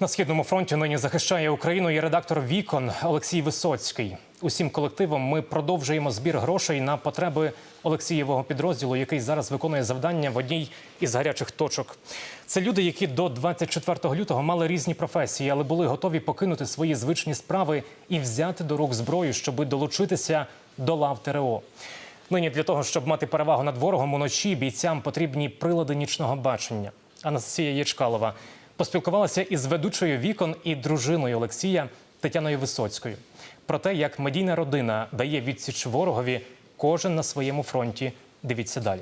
На східному фронті нині захищає Україну і редактор Вікон Олексій Висоцький. Усім колективом ми продовжуємо збір грошей на потреби Олексієвого підрозділу, який зараз виконує завдання в одній із гарячих точок. Це люди, які до 24 лютого мали різні професії, але були готові покинути свої звичні справи і взяти до рук зброю, щоби долучитися до лав ТРО. Нині для того, щоб мати перевагу над ворогом уночі, бійцям потрібні прилади нічного бачення. Анастасія Єчкалова поспілкувалася із ведучою вікон і дружиною Олексія Тетяною Висоцькою про те, як медійна родина дає відсіч ворогові кожен на своєму фронті. Дивіться далі.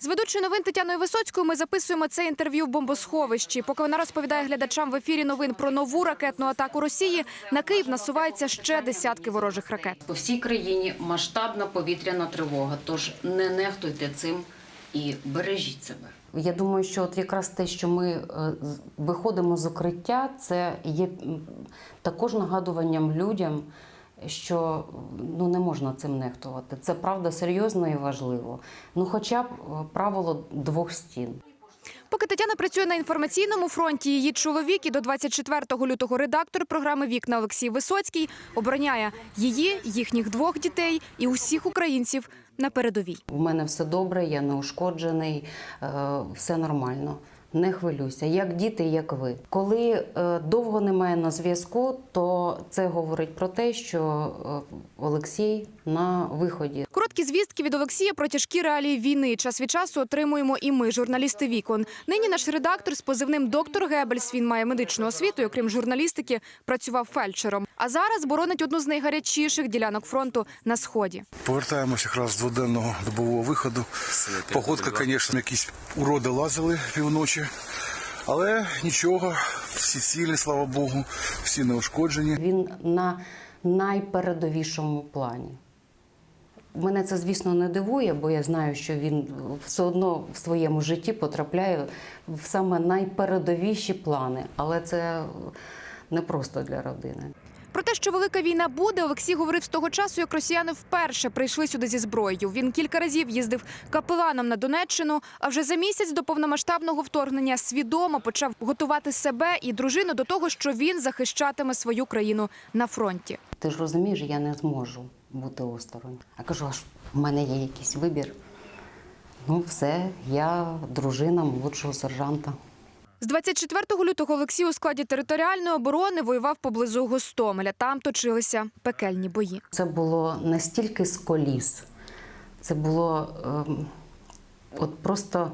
З ведучою новин Тетяною Висоцькою ми записуємо це інтерв'ю в бомбосховищі. Поки вона розповідає глядачам в ефірі новин про нову ракетну атаку Росії, на Київ насуваються ще десятки ворожих ракет. По всій країні масштабна повітряна тривога. Тож не нехтуйте цим і бережіть себе. Я думаю, що от якраз те, що ми е, виходимо з укриття, це є також нагадуванням людям, що ну не можна цим нехтувати. Це правда серйозно і важливо. Ну, хоча б е, правило двох стін. Поки Тетяна працює на інформаційному фронті, її чоловік і до 24 лютого редактор програми Вікна Олексій Висоцький обороняє її, їхніх двох дітей і усіх українців на передовій. У мене все добре, я не ушкоджений, е, все нормально. Не хвилюйся, як діти, як ви. Коли е, довго немає на зв'язку, то це говорить про те, що е, Олексій на виході. Короткі звістки від Олексія про тяжкі реалії війни. Час від часу отримуємо і ми, журналісти Вікон. Нині наш редактор з позивним доктор Гебельс. Він має медичну освіту, і, окрім журналістики, працював фельдшером. А зараз боронить одну з найгарячіших ділянок фронту на сході. Повертаємося якраз з дводенного добового виходу. Погодка, звісно, якісь уроди лазили півночі. Але нічого, всі цілі, слава Богу, всі неушкоджені. Він на найпередовішому плані. Мене це, звісно, не дивує, бо я знаю, що він все одно в своєму житті потрапляє в саме найпередовіші плани, але це не просто для родини. Про те, що велика війна буде, Олексій говорив з того часу, як росіяни вперше прийшли сюди зі зброєю. Він кілька разів їздив капеланом на Донеччину. А вже за місяць до повномасштабного вторгнення свідомо почав готувати себе і дружину до того, що він захищатиме свою країну на фронті. Ти ж розумієш, я не зможу бути осторонь. А кажу, аж в мене є якийсь вибір. Ну, все, я дружина молодшого сержанта. З 24 лютого Олексій у складі територіальної оборони воював поблизу Гостомеля. Там точилися пекельні бої. Це було настільки з коліс. Це було ем, от просто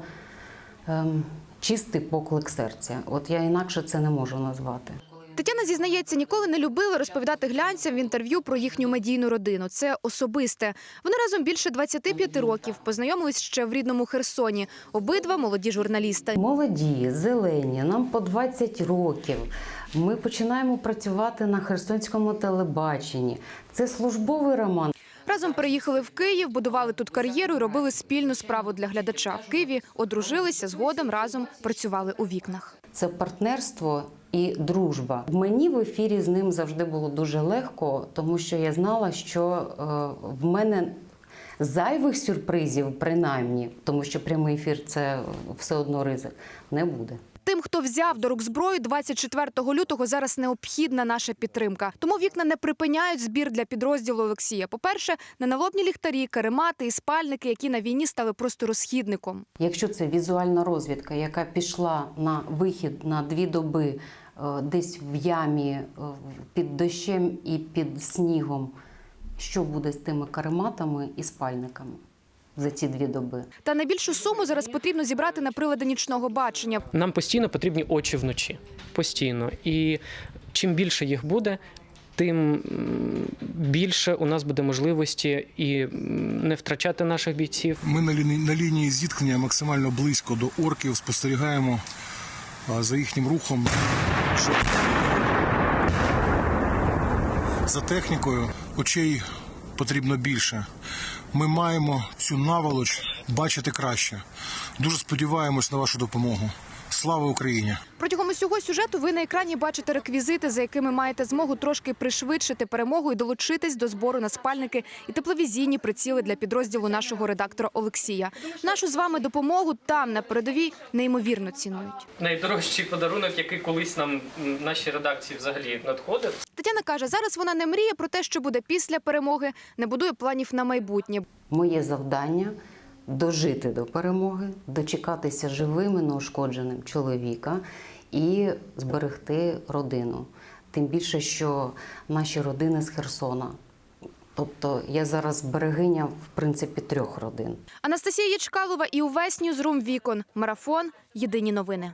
ем, чистий поклик серця. От я інакше це не можу назвати. Тетяна зізнається, ніколи не любила розповідати глянцям в інтерв'ю про їхню медійну родину. Це особисте. Вони разом більше 25 років познайомились ще в рідному Херсоні. Обидва молоді журналісти. Молоді, зелені, нам по 20 років. Ми починаємо працювати на Херсонському телебаченні. Це службовий роман. Разом переїхали в Київ, будували тут кар'єру і робили спільну справу для глядача. В Києві одружилися згодом разом працювали у вікнах. Це партнерство і дружба. Мені в ефірі з ним завжди було дуже легко, тому що я знала, що е, в мене зайвих сюрпризів, принаймні, тому що прямий ефір це все одно ризик, не буде. Тим, хто взяв до рук зброю 24 лютого, зараз необхідна наша підтримка. Тому вікна не припиняють збір для підрозділу Олексія. По-перше, неналобні ліхтарі, каремати і спальники, які на війні стали просто розхідником. Якщо це візуальна розвідка, яка пішла на вихід на дві доби е, десь в ямі е, під дощем і під снігом, що буде з тими карематами і спальниками за ці дві доби? Та найбільшу суму зараз потрібно зібрати на прилади нічного бачення. Нам постійно потрібні очі вночі. Постійно. І чим більше їх буде, тим більше у нас буде можливості і не втрачати наших бійців. Ми на лінії, на лінії зіткнення максимально близько до орків, спостерігаємо за їхнім рухом. За технікою очей потрібно більше. Ми маємо цю наволоч бачити краще. Дуже сподіваємось на вашу допомогу. Слава Україні! Протягом усього сюжету ви на екрані бачите реквізити, за якими маєте змогу трошки пришвидшити перемогу і долучитись до збору на спальники і тепловізійні приціли для підрозділу нашого редактора Олексія. Нашу з вами допомогу там на передовій неймовірно цінують. Найдорожчий подарунок, який колись нам м, нашій редакції взагалі надходив. Тетяна каже, зараз вона не мріє про те, що буде після перемоги, не будує планів на майбутнє. Моє завдання дожити до перемоги, дочекатися живими, неушкодженим чоловіка і зберегти родину. Тим більше, що наші родини з Херсона. Тобто я зараз берегиня в принципі трьох родин. Анастасія Ячкалова і увесь Ньюзрум Вікон. Марафон. Єдині новини.